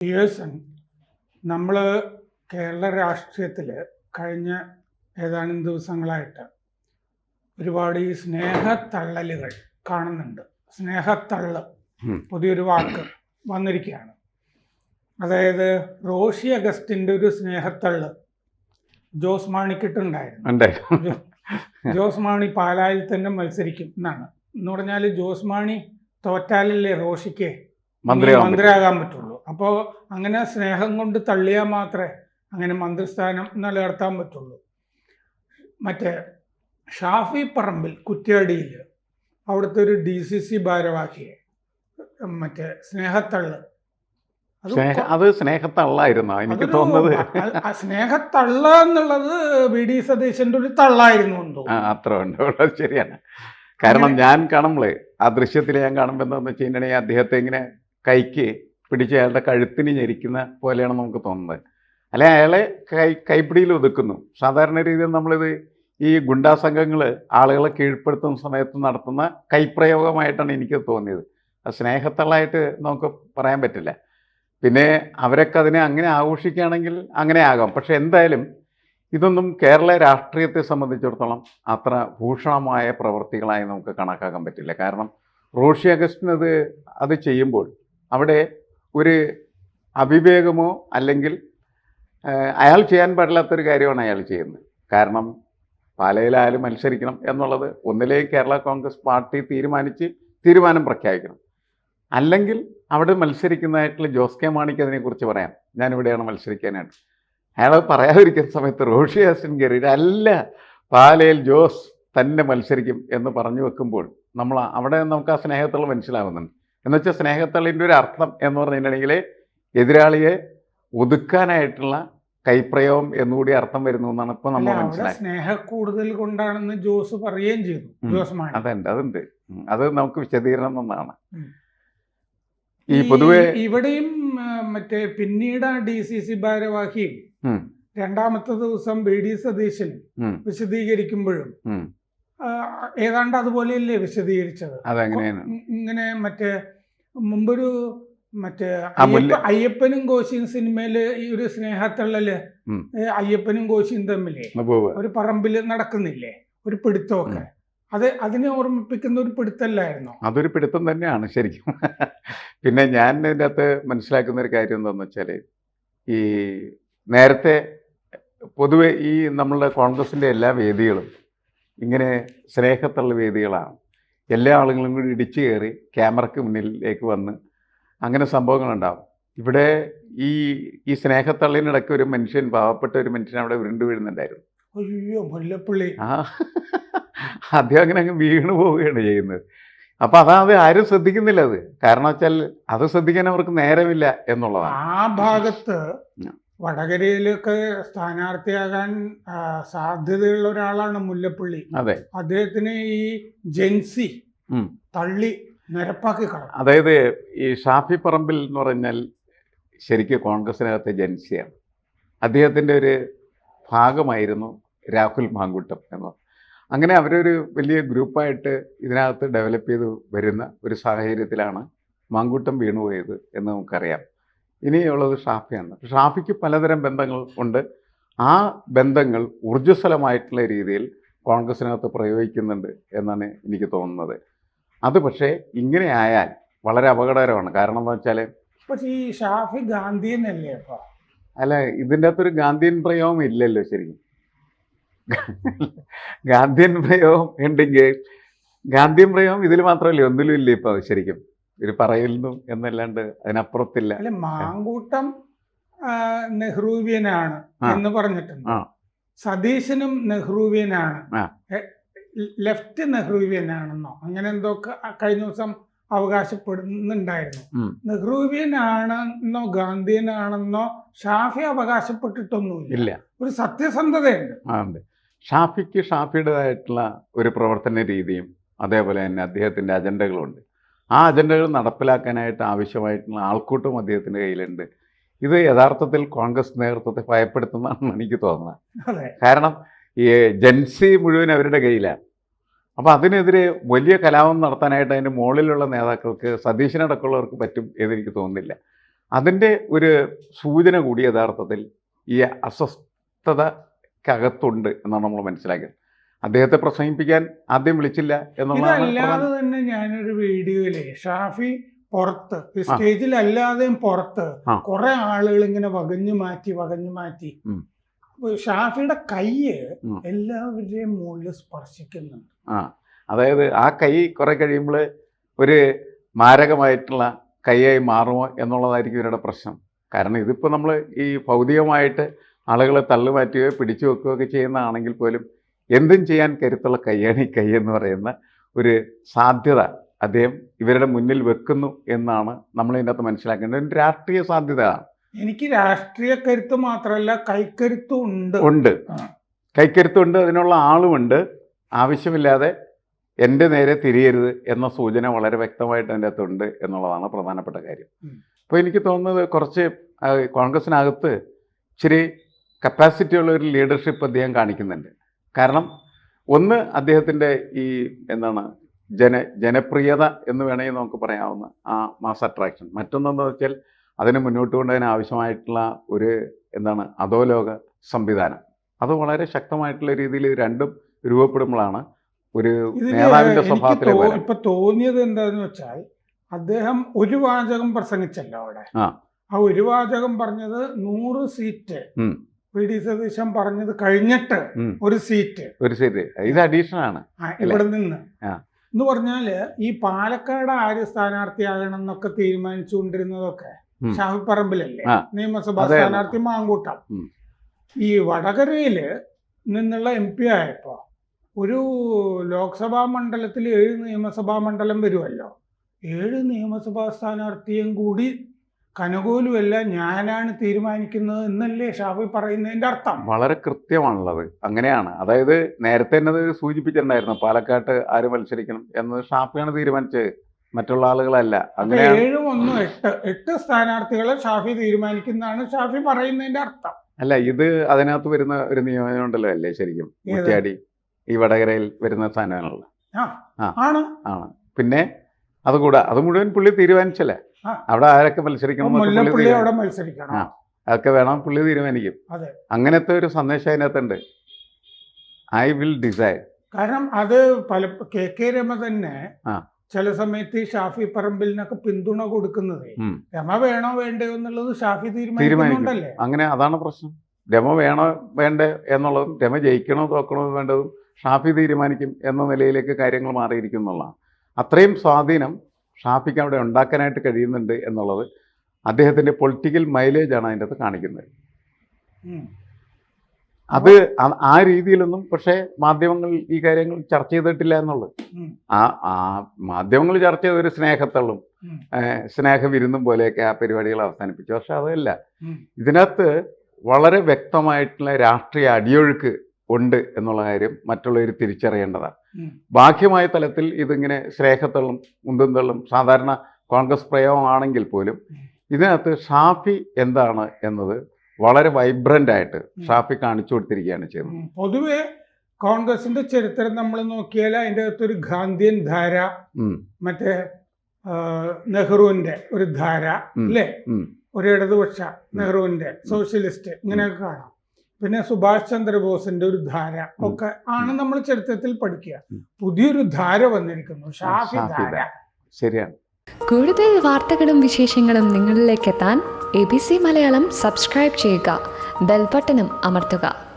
Pearson നമ്മൾ കേരള രാഷ്ട്രീയത്തിൽ കഴിഞ്ഞ ഏതാനും ദിവസങ്ങളായിട്ട് ഒരുപാട് ഈ സ്നേഹത്തള്ളലുകൾ കാണുന്നുണ്ട്. സ്നേഹത്തള്ള്. പുതിയൊരു വാക്ക് വന്നിരിക്കുകയാണ്. അതായത് റോഷി അഗസ്റ്റിന്റെ ഒരു സ്നേഹത്തള്ള് ജോസ് മാണിക്കിട്ടുണ്ടായിരുന്നു. ജോസ് മാണി പാലായിൽ തന്നെ മത്സരിക്കും എന്നാണ്. എന്ന് പറഞ്ഞാൽ ജോസ് മാണി തോറ്റാലല്ലേ റോഷിക്ക് മന്ത്രിയാകാൻ പറ്റുള്ളൂ. അപ്പോൾ അങ്ങനെ സ്നേഹം കൊണ്ട് തള്ളിയാൽ മാത്രമേ അങ്ങനെ മന്ത്രിസ്ഥാനം നിലനിർത്താൻ പറ്റുള്ളൂ. മറ്റേ ഷാഫി പറമ്പിൽ കുറ്റ്യാടിയിൽ അവിടുത്തെ ഒരു ഡി സി സി ഭാരവാഹിയെ മറ്റേ സ്നേഹത്തള്ള്. അത് സ്നേഹത്തള്ളായിരുന്നു? എനിക്ക് തോന്നുന്നത്. സ്നേഹത്തള്ള എന്നുള്ളത് വി ഡി സതീശന്റെ ഒരു തള്ളായിരുന്നു അത്ര ഉണ്ട്. ശരിയാണ്. കാരണം ഞാൻ കാണുമ്പോളേ ആ ദൃശ്യത്തിൽ ഞാൻ കാണുമ്പോൾ എന്താണെന്ന് വെച്ച് കഴിഞ്ഞിട്ടുണ്ടെങ്കിൽ അദ്ദേഹത്തെ ഇങ്ങനെ കൈക്ക് പിടിച്ച് അയാളുടെ കഴുത്തിന് ഞെരിക്കുന്ന പോലെയാണ് നമുക്ക് തോന്നുന്നത്. അല്ലെ അയാളെ കൈ കൈപ്പിടിയിൽ ഒതുക്കുന്നു. സാധാരണ രീതിയിൽ നമ്മളിത് ഈ ഗുണ്ടാ സംഘങ്ങൾ ആളുകളെ കീഴ്പ്പെടുത്തുന്ന സമയത്ത് നടത്തുന്ന കൈപ്രയോഗമായിട്ടാണ് എനിക്ക് തോന്നിയത്. സ്നേഹത്തളായിട്ട് നമുക്ക് പറയാൻ പറ്റില്ല. പിന്നെ അവരൊക്കെ അതിനെ അങ്ങനെ ആഘോഷിക്കുകയാണെങ്കിൽ അങ്ങനെ ആകാം. പക്ഷെ എന്തായാലും ഇതൊന്നും കേരള രാഷ്ട്രീയത്തെ സംബന്ധിച്ചിടത്തോളം അത്ര ഭൂഷണമായ പ്രവൃത്തികളായി നമുക്ക് കണക്കാക്കാൻ പറ്റില്ല. കാരണം റോഷി അഗസ്റ്റിന് അത് അത് ചെയ്യുമ്പോൾ അവിടെ ഒരു അവിവേകമോ അല്ലെങ്കിൽ അയാൾ ചെയ്യാൻ പാടില്ലാത്തൊരു കാര്യമാണ് അയാൾ ചെയ്യുന്നത്. കാരണം പാലയിലായാലും മത്സരിക്കണം എന്നുള്ളത് ഒന്നിലേ കേരള കോൺഗ്രസ് പാർട്ടി തീരുമാനിച്ച് തീരുമാനം പ്രഖ്യാപിക്കണം. അല്ലെങ്കിൽ അവിടെ മത്സരിക്കുന്നതായിട്ടുള്ള ജോസ് കെ മാണിക്ക് അതിനെക്കുറിച്ച് പറയാം. ഞാനിവിടെയാണ് മത്സരിക്കാനായിട്ട്. അയാൾ പറയാതിരിക്കുന്ന സമയത്ത് റോഷി ഹാസൻ കയറിയിട്ട് അല്ല പാലയിൽ ജോസ് തന്നെ മത്സരിക്കും എന്ന് പറഞ്ഞു വെക്കുമ്പോൾ നമ്മൾ അവിടെ നമുക്ക് ആ സ്നേഹത്തുള്ള മനസ്സിലാവുന്നുണ്ട്. എന്നുവെച്ചാൽ സ്നേഹത്തള്ളിന്റെ ഒരു അർത്ഥം എന്ന് പറഞ്ഞിട്ടുണ്ടെങ്കിൽ എതിരാളിയെ ഒതുക്കാനായിട്ടുള്ള കൈപ്രയോഗം എന്നുകൂടി അർത്ഥം വരുന്നു എന്നാണ് ഇപ്പൊ നമ്മൾ മനസ്സിലായത്. സ്നേഹ കൂടുതൽ കൊണ്ടാണെന്ന് ജോസ് പറയുകയും ചെയ്തു. ജോസ് അതുണ്ട് അതുണ്ട്. അത് നമുക്ക് വിശദീകരണം എന്നാണ് ഈ പൊതുവെ ഇവിടെയും മറ്റേ പിന്നീട് ഡി സി സി ഭാരവാഹിയും രണ്ടാമത്തെ ദിവസം ബി ഡി സതീശൻ വിശദീകരിക്കുമ്പോഴും ഏതാണ്ട് അതുപോലെയല്ലേ വിശദീകരിച്ചത്? അതെങ്ങനെയാണ്. ഇങ്ങനെ മറ്റേ മുമ്പൊരു മറ്റേ അയ്യപ്പനും കോശിയും സിനിമയിൽ ഈ ഒരു സ്നേഹത്തള്ളൽ അയ്യപ്പനും കോശിയും തമ്മിലേ ഒരു പറമ്പിൽ നടക്കുന്നില്ലേ? ഒരു പിടുത്തമൊക്കെ. അത് അതിനെ ഓർമ്മിപ്പിക്കുന്ന ഒരു പിടുത്തല്ലായിരുന്നു? അതൊരു പിടുത്തം തന്നെയാണ് ശരിക്കും. പിന്നെ ഞാൻ ഇതിന്റെ അകത്ത് മനസ്സിലാക്കുന്ന ഒരു കാര്യം എന്താണെന്ന് വെച്ചാൽ ഈ നേരത്തെ പൊതുവെ ഈ നമ്മളുടെ കോൺഗ്രസിന്റെ എല്ലാ വേദികളും ഇങ്ങനെ സ്നേഹത്തുള്ള വേദികളാണ്. എല്ലാ ആളുകളും കൂടി ഇടിച്ചു കയറി ക്യാമറയ്ക്ക് മുന്നിലേക്ക് വന്ന് അങ്ങനെ സംഭവങ്ങളുണ്ടാവും. ഇവിടെ ഈ ഈ സ്നേഹത്തള്ളിനിടയ്ക്ക് ഒരു മനുഷ്യൻ പാവപ്പെട്ട ഒരു മനുഷ്യൻ അവിടെ ഉരുണ്ടു വീഴുന്നുണ്ടായിരുന്നു. അയ്യോ മുല്ലപ്പള്ളി. ആ അദ്ദേഹം അങ്ങനെ അങ്ങ് വീണു പോവുകയാണ് ചെയ്യുന്നത്. അപ്പം അതാത് ആരും ശ്രദ്ധിക്കുന്നില്ല അത്. കാരണം വെച്ചാൽ അത് ശ്രദ്ധിക്കാൻ അവർക്ക് നേരമില്ല എന്നുള്ളതാണ്. ആ ഭാഗത്ത്. വടകരയിലൊക്കെ സ്ഥാനാർത്ഥിയാകാൻ സാധ്യതയുള്ള ഒരാളാണ് മുല്ലപ്പള്ളി. അതെ. അദ്ദേഹത്തിന് ഈ ജെൻസി തള്ളി നിരപ്പാക്കി കളഞ്ഞു. അതായത് ഈ ഷാഫി പറമ്പിൽ എന്ന് പറഞ്ഞാൽ ശരിക്കും കോൺഗ്രസിനകത്തെ ജൻസിയാണ്. അദ്ദേഹത്തിന്റെ ഒരു ഭാഗമായിരുന്നു രാഹുൽ മാങ്കുട്ടം എന്ന് അങ്ങനെ അവരൊരു വലിയ ഗ്രൂപ്പായിട്ട് ഇതിനകത്ത് ഡെവലപ്പ് ചെയ്ത് വരുന്ന ഒരു സാഹചര്യത്തിലാണ് മാങ്കൂട്ടം വീണുപോയത് എന്ന് നമുക്കറിയാം. ഇനിയുള്ളത് ഷാഫിയാണ്. ഷാഫിക്ക് പലതരം ബന്ധങ്ങൾ ഉണ്ട്. ആ ബന്ധങ്ങൾ ഊർജസ്വലമായിട്ടുള്ള രീതിയിൽ കോൺഗ്രസിനകത്ത് പ്രയോഗിക്കുന്നുണ്ട് എന്നാണ് എനിക്ക് തോന്നുന്നത്. അത് പക്ഷേ ഇങ്ങനെ ആയാൽ വളരെ അപകടകരമാണ്. കാരണം എന്താ വെച്ചാൽ പക്ഷേ ഈ ഷാഫി ഗാന്ധിയനല്ലേ അപ്പൊ? അല്ല ഇതിന്റെ അകത്തൊരു ഗാന്ധിയൻ പ്രയോഗം ഇല്ലല്ലോ ശരിക്കും. ഗാന്ധിയൻ പ്രയോഗം ഉണ്ടെങ്കിൽ ഗാന്ധിയൻ പ്രയോഗം ഇതിൽ മാത്രമല്ലേ? ഒന്നിലും ഇല്ല ഇപ്പോൾ ശരിക്കും. ഇത് പറയുന്നു എന്നല്ലാണ്ട് അതിനപ്പുറത്തില്ല. അല്ലെ മാങ്കൂട്ടം നെഹ്റുവിയനാണ് എന്ന് പറഞ്ഞിട്ടുണ്ട്. സതീശനും നെഹ്റുവിയനാണ് ലെഫ്റ്റ് നെഹ്റുവിയനാണെന്നോ അങ്ങനെ എന്തോ കഴിഞ്ഞ ദിവസം അവകാശപ്പെടുന്നുണ്ടായിരുന്നു. നെഹ്റുവിയനാണെന്നോ ഗാന്ധിയനാണെന്നോ ഷാഫി അവകാശപ്പെട്ടിട്ടൊന്നുമില്ല. ഒരു സത്യസന്ധതയുണ്ട്. ഷാഫിക്ക് ഷാഫിയുടേതായിട്ടുള്ള ഒരു പ്രവർത്തന രീതിയും അതേപോലെ തന്നെ അദ്ദേഹത്തിന്റെ അജണ്ടകളുണ്ട്. ആ അജണ്ടകൾ നടപ്പിലാക്കാനായിട്ട് ആവശ്യമായിട്ടുള്ള ആൾക്കൂട്ടം അദ്ദേഹത്തിന്റെ കയ്യിലുണ്ട്. ഇത് യഥാർത്ഥത്തിൽ കോൺഗ്രസ് നേതൃത്വത്തെ ഭയപ്പെടുത്തുന്നതാണെന്ന് എനിക്ക് തോന്നുന്നത് കാരണം ഈ ജൻസി മുഴുവൻ അവരുടെ കയ്യിലാണ്. അപ്പോൾ അതിനെതിരെ വലിയ കലാപം നടത്താനായിട്ട് അതിന്റെ മുകളിലുള്ള നേതാക്കൾക്ക് സതീശനടക്കമുള്ളവർക്ക് പറ്റും എന്നെനിക്ക് തോന്നുന്നില്ല. അതിന്റെ ഒരു സൂചന കൂടി യഥാർത്ഥത്തിൽ ഈ അസ്വസ്ഥതക്കകത്തുണ്ട് എന്നാണ് നമ്മൾ മനസ്സിലാക്കിയത് അദ്ദേഹത്തെ പ്രസംഗിപ്പിക്കാൻ ആദ്യം വിളിച്ചില്ല എന്നുള്ളതല്ലാതെ ഇതല്ലാതെ തന്നെ ഞാനൊരു വീഡിയോയിലെ ഷാഫി പുറത്ത് സ്റ്റേജിൽ അല്ലാതെയും പുറത്ത്. കുറെ ആളുകൾ ഇങ്ങനെ വകഞ്ഞു മാറ്റി വകഞ്ഞു മാറ്റി. ഷാഫിയുടെ കയ്യ് എല്ലാവരുടെയും മുകളിൽ സ്പർശിക്കുന്നുണ്ട്. ആ അതായത് ആ കൈ കുറെ കഴിയുമ്പോൾ ഒരു മാരകമായിട്ടുള്ള കൈയായി മാറുമോ എന്നുള്ളതായിരിക്കും ഇവരുടെ പ്രശ്നം. കാരണം ഇതിപ്പോൾ നമ്മൾ ഈ ഭൗതികമായിട്ട് ആളുകളെ തള്ളുമാറ്റുകയോ പിടിച്ചു വെക്കുകയോ ഒക്കെ ചെയ്യുന്നതാണെങ്കിൽ പോലും എന്തും ചെയ്യാൻ കരുത്തുള്ള കയ്യാണ് ഈ കൈ എന്ന് പറയുന്ന ഒരു സാധ്യത അദ്ദേഹം ഇവരുടെ മുന്നിൽ വെക്കുന്നു എന്നാണ് നമ്മൾ ഇതിനകത്ത് മനസ്സിലാക്കേണ്ടത്. ഒരു രാഷ്ട്രീയ സാധ്യത. എനിക്ക് രാഷ്ട്രീയ കരുത്ത് മാത്രമല്ല കൈക്കരുത്തും ഉണ്ട്. ഉണ്ട്. കൈക്കരുത്തുണ്ട് അതിനുള്ള ആളുമുണ്ട് ആവശ്യമില്ലാതെ എന്റെ നേരെ തിരിയരുത് എന്ന സൂചന വളരെ വ്യക്തമായിട്ട് അതിന്റെ അകത്തുണ്ട് എന്നുള്ളതാണ് പ്രധാനപ്പെട്ട കാര്യം. അപ്പോൾ എനിക്ക് തോന്നുന്നത് കുറച്ച് കോൺഗ്രസിനകത്ത് ഇച്ചിരി കപ്പാസിറ്റി ഉള്ള ഒരു ലീഡർഷിപ്പ് അദ്ദേഹം കാണിക്കുന്നുണ്ട്. കാരണം ഒന്ന് അദ്ദേഹത്തിന്റെ ഈ എന്താണ് ജന ജനപ്രിയത എന്ന് വേണമെങ്കിൽ നമുക്ക് പറയാവുന്ന ആ മാസ് അട്രാക്ഷൻ മറ്റൊന്നെന്ന് വെച്ചാൽ അതിനെ മുന്നോട്ട് കൊണ്ടുപോകാൻ ആവശ്യമായിട്ടുള്ള ഒരു എന്താണ് അധോലോക സംവിധാനം അത് വളരെ ശക്തമായിട്ടുള്ള രീതിയിൽ രണ്ടും രൂപപ്പെടുമ്പോഴാണ് ഒരു നേതാവിന്റെ സ്വഭാവത്തിൽ സ്വഭാവത്തിലെ ഇപ്പൊ തോന്നിയത് എന്താന്ന് വെച്ചാൽ അദ്ദേഹം ഒരു വാചകം പ്രസംഗിച്ചല്ലോ അവിടെ ആ. ഒരു വാചകം പറഞ്ഞത് നൂറ് സീറ്റ്. വി ഡി സതീശൻ പറഞ്ഞത് കഴിഞ്ഞിട്ട് ഒരു സീറ്റ്. ഒരു സീറ്റ്. ഇത് അഡീഷണൽ ആണ് ഇവിടെ നിന്ന്. എന്ന് പറഞ്ഞാൽ ഈ പാലക്കാട് ആര് സ്ഥാനാർത്ഥിയാകണം എന്നൊക്കെ തീരുമാനിച്ചുകൊണ്ടിരുന്നതൊക്കെ. ഷാഫി പറമ്പിലല്ലേ നിയമസഭാ. സ്ഥാനാർത്ഥി മാങ്കൂട്ടം. ഈ വടകരയിൽ നിന്നുള്ള എം പി ആയപ്പോ ഒരു ലോക്സഭാ മണ്ഡലത്തിൽ ഏഴ് നിയമസഭാ മണ്ഡലം വരുമല്ലോ ഏഴ് നിയമസഭാ സ്ഥാനാർത്ഥിയും കൂടി കനകോലുമല്ല ഞാനാണ് തീരുമാനിക്കുന്നത് എന്നല്ലേ ഷാഫി പറയുന്നതിന്റെ അർത്ഥം. വളരെ കൃത്യമാണുള്ളത്. അങ്ങനെയാണ്. അതായത് നേരത്തെ തന്നെ സൂചിപ്പിച്ചിട്ടുണ്ടായിരുന്നു പാലക്കാട്ട് ആര് മത്സരിക്കണം എന്ന് ഷാഫിയാണ് തീരുമാനിച്ചത്. മറ്റുള്ള ആളുകളല്ല. അങ്ങനെ ഏഴും ഒന്നും എട്ട് എട്ട് സ്ഥാനാർത്ഥികളെ ഷാഫി തീരുമാനിക്കുന്നതാണ് ഷാഫി പറയുന്നതിന്റെ അർത്ഥം. അല്ല ഇത് അതിനകത്ത് വരുന്ന ഒരു നിയമനം ഉണ്ടല്ലോ അല്ലേ ശരിക്കും? മുറ്റാടി ഈ വടകരയിൽ വരുന്ന ആ. ആണ്. ആണ്. പിന്നെ അതുകൂടാ അത് മുഴുവൻ പുള്ളി തീരുമാനിച്ചല്ലേ. അവിടെ ആരൊക്കെ മത്സരിക്കണം മത്സരിക്കണം. ആ. അതൊക്കെ വേണം പുള്ളി തീരുമാനിക്കും. അങ്ങനത്തെ ഒരു സന്ദേശം അതിനകത്തുണ്ട്. I will decide. കാരണം അത് പല കെ കെ രമ തന്നെ ചില സമയത്ത് ഈ ഷാഫി പറമ്പിലിനൊക്കെ പിന്തുണ കൊടുക്കുന്നത്. രമ വേണോ വേണ്ടോ എന്നുള്ളത് ഷാഫി തീരുമാനിക്കുന്നുണ്ടല്ലേ? അങ്ങനെ അതാണ് പ്രശ്നം. രമ വേണോ വേണ്ടേ എന്നുള്ളതും രമ ജയിക്കണോ തോക്കണോ വേണ്ടതും ഷാഫി തീരുമാനിക്കും എന്ന നിലയിലേക്ക് കാര്യങ്ങൾ മാറിയിരിക്കും എന്നുള്ളതാണ്. അത്രയും സ്വാധീനം ഷാഫിക്ക് അവിടെ ഉണ്ടാക്കാനായിട്ട് കഴിയുന്നുണ്ട് എന്നുള്ളത് അദ്ദേഹത്തിന്റെ പൊളിറ്റിക്കൽ മൈലേജ് ആണ് അതിന്റെ അകത്ത് കാണിക്കുന്നത്. അത് ആ- രീതിയിലൊന്നും പക്ഷേ മാധ്യമങ്ങൾ ഈ കാര്യങ്ങൾ ചർച്ച ചെയ്തിട്ടില്ല എന്നുള്ളത്. ആ ആ മാധ്യമങ്ങൾ ചർച്ച ചെയ്ത ഒരു സ്നേഹത്തള്ളും സ്നേഹവിരുന്നും പോലെയൊക്കെ ആ പരിപാടികൾ അവസാനിപ്പിച്ചു. പക്ഷെ അതല്ല. ഇതിനകത്ത് വളരെ വ്യക്തമായിട്ടുള്ള രാഷ്ട്രീയ അടിയൊഴുക്ക് ഉണ്ട് എന്നുള്ള കാര്യം മറ്റുള്ളവർ തിരിച്ചറിയേണ്ടതാണ്. ബാഹ്യമായ തലത്തിൽ ഇതിങ്ങനെ സ്നേഹത്തള്ളും മുന്തുന്തളും സാധാരണ കോൺഗ്രസ് പ്രയോഗമാണെങ്കിൽ പോലും ഇതിനകത്ത് ഷാഫി എന്താണ് എന്നത് വളരെ വൈബ്രന്റ് ആയിട്ട് ഷാഫി കാണിച്ചു കൊടുത്തിരിക്കുകയാണ് ചെയ്യുന്നത്. പൊതുവെ കോൺഗ്രസിന്റെ ചരിത്രം നമ്മൾ നോക്കിയാൽ അതിന്റെ ഒരു ഗാന്ധിയൻ ധാര മറ്റേ നെഹ്റുവിന്റെ ഒരു ധാര. അല്ലേ? ഒരു ഇടതുപക്ഷ നെഹ്റുവിന്റെ സോഷ്യലിസ്റ്റ് ഇങ്ങനെയൊക്കെ കാണാം. പിന്നെ സുഭാഷ് ചന്ദ്രബോസിന്റെ ഒരു ധാര ഒക്കെ ആണ് നമ്മൾ ചരിത്രത്തിൽ പഠിക്കുക. പുതിയൊരു ധാര വന്നിരിക്കുന്നു ഷാഫി ധാര. ശരിയാണ്. കൂടുതൽ വാർത്തകളും വിശേഷങ്ങളും നിങ്ങളിലേക്ക് എത്താൻ A B C Malayalam subscribe ചെയ്യുക ബെൽബട്ടനും അമർത്തുക.